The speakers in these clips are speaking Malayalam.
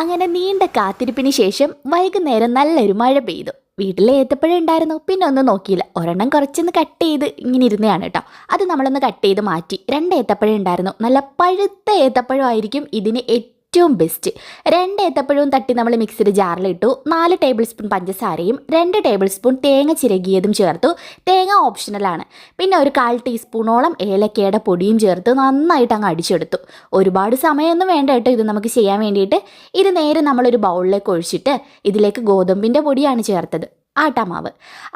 അങ്ങനെ നീണ്ട കാത്തിരിപ്പിന് ശേഷം വൈകുന്നേരം നല്ലൊരു മഴ പെയ്തു. വീട്ടിലെ ഏത്തപ്പഴുണ്ടായിരുന്നു പിന്നെ ഒന്നും നോക്കിയില്ല. ഒരെണ്ണം കുറച്ചൊന്ന് കട്ട് ചെയ്ത് ഇങ്ങനെ ഇരുന്നതാണ് കേട്ടോ. അത് നമ്മളൊന്ന് കട്ട് ചെയ്ത് മാറ്റി. രണ്ട് ഏത്തപ്പഴം ഉണ്ടായിരുന്നു. നല്ല പഴുത്ത ഏത്തപ്പഴമായിരിക്കും ഇതിന് ഏറ്റവും ബെസ്റ്റ് രണ്ട് ഏത്തപ്പഴവും തട്ടി നമ്മൾ മിക്സിയുടെ ജാറിലിട്ടു നാല് ടേബിൾ സ്പൂൺ പഞ്ചസാരയും രണ്ട് ടേബിൾ സ്പൂൺ തേങ്ങ ചിരകിയതും ചേർത്തു. തേങ്ങ ഓപ്ഷണലാണ് പിന്നെ ഒരു കാൽ ടീസ്പൂണോളം ഏലക്കയുടെ പൊടിയും ചേർത്ത്. നന്നായിട്ട് അങ്ങ് അടിച്ചെടുത്തു. ഒരുപാട് സമയമൊന്നും വേണ്ട കേട്ടോ ഇത് നമുക്ക് ചെയ്യാൻ വേണ്ടിയിട്ട്. ഇത് നേരെ നമ്മളൊരു ബൗളിലേക്ക് ഒഴിച്ചിട്ട് ഇതിലേക്ക് ഗോതമ്പിന്റെ പൊടിയാണ് ചേർത്തത്. ആട്ടാമാവ്.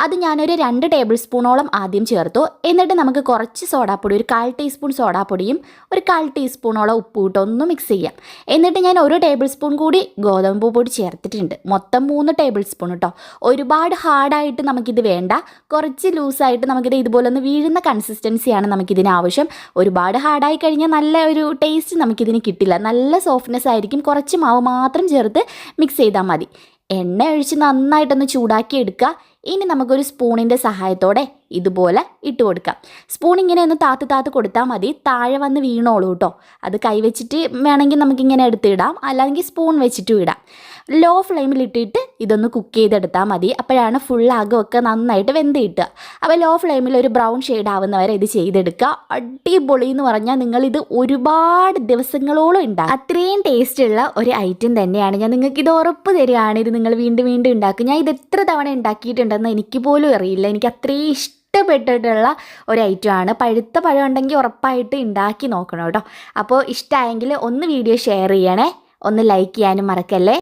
അത് ഞാനൊരു രണ്ട് ടേബിൾ സ്പൂണോളം ആദ്യം ചേർത്തു. എന്നിട്ട് നമുക്ക് കുറച്ച് സോഡാപ്പൊടി ഒരു കാൽ ടീസ്പൂൺ സോഡാപ്പൊടിയും ഒരു കാൽ ടീസ്പൂണോളം ഉപ്പ് ഇട്ട് ഒന്ന് മിക്സ് ചെയ്യാം. എന്നിട്ട് ഞാൻ ഒരു ടേബിൾ സ്പൂൺ കൂടി ഗോതമ്പ് പൊടി ചേർത്തിട്ടുണ്ട്. മൊത്തം മൂന്ന് ടേബിൾ സ്പൂൺ കേട്ടോ ഒരുപാട് ഹാർഡായിട്ട് നമുക്കിത് വേണ്ട. കുറച്ച് ലൂസായിട്ട് നമുക്കിത് ഇതുപോലെ ഒന്ന് വീഴുന്ന കൺസിസ്റ്റൻസിയാണ് നമുക്കിതിന് ആവശ്യം. ഒരുപാട് ഹാർഡായി കഴിഞ്ഞാൽ നല്ല ഒരു ടേസ്റ്റ് നമുക്കിതിന് കിട്ടില്ല. നല്ല സോഫ്റ്റ്നെസ് ആയിരിക്കും. കുറച്ച് മാവ് മാത്രം ചേർത്ത് മിക്സ് ചെയ്താൽ മതി. എണ്ണ ഒഴിച്ച് നന്നായിട്ടൊന്ന് ചൂടാക്കി എടുക്കുക. ഇനി നമുക്കൊരു സ്പൂണിന്റെ സഹായത്തോടെ ഇതുപോലെ ഇട്ട് കൊടുക്കാം. സ്പൂൺ ഇങ്ങനെ ഒന്ന് താത്ത് താത്ത് കൊടുത്താൽ മതി. താഴെ വന്ന് വീണോളൂ കേട്ടോ. അത് കൈവച്ചിട്ട് വേണമെങ്കിൽ നമുക്കിങ്ങനെ എടുത്തിടാം അല്ലെങ്കിൽ സ്പൂൺ വെച്ചിട്ടും ഇടാം. ലോ ഫ്ലെയിമിൽ ഇട്ടിട്ട് ഇതൊന്ന് കുക്ക് ചെയ്തെടുത്താൽ മതി. അപ്പോഴാണ് ഫുൾ അകമൊക്കെ നന്നായിട്ട് വെന്ത് കിട്ടുക അപ്പോൾ ലോ ഫ്ലെയിമിൽ ഒരു ബ്രൗൺ ഷെയ്ഡ് ആവുന്നവരെ ഇത് ചെയ്തെടുക്കുക. അടിപൊളി എന്ന് പറഞ്ഞാൽ നിങ്ങളിത് ഒരുപാട് ദിവസങ്ങളോളം ഉണ്ടാകും അത്രയും ടേസ്റ്റ് ഉള്ള ഒരു ഐറ്റം തന്നെയാണ്. ഞാൻ നിങ്ങൾക്ക് ഇത് ഉറപ്പ് തരികയാണ്. ഇത് നിങ്ങൾ വീണ്ടും വീണ്ടും ഉണ്ടാക്കും ഞാൻ ഇത് എത്ര തവണ ഉണ്ടാക്കിയിട്ടുണ്ടെന്ന് എനിക്ക് പോലും അറിയില്ല. എനിക്ക് അത്രയും ഇഷ്ടം ഇഷ്ടപ്പെട്ടിട്ടുള്ള ഒരു ഐറ്റമാണ് പഴുത്ത പഴം ഉണ്ടെങ്കിൽ ഉറപ്പായിട്ട് ഉണ്ടാക്കി നോക്കണം കേട്ടോ. അപ്പോൾ ഇഷ്ടമായെങ്കിൽ ഒന്ന് വീഡിയോ ഷെയർ ചെയ്യണേ. ഒന്ന് ലൈക്ക് ചെയ്യാനും മറക്കല്ലേ?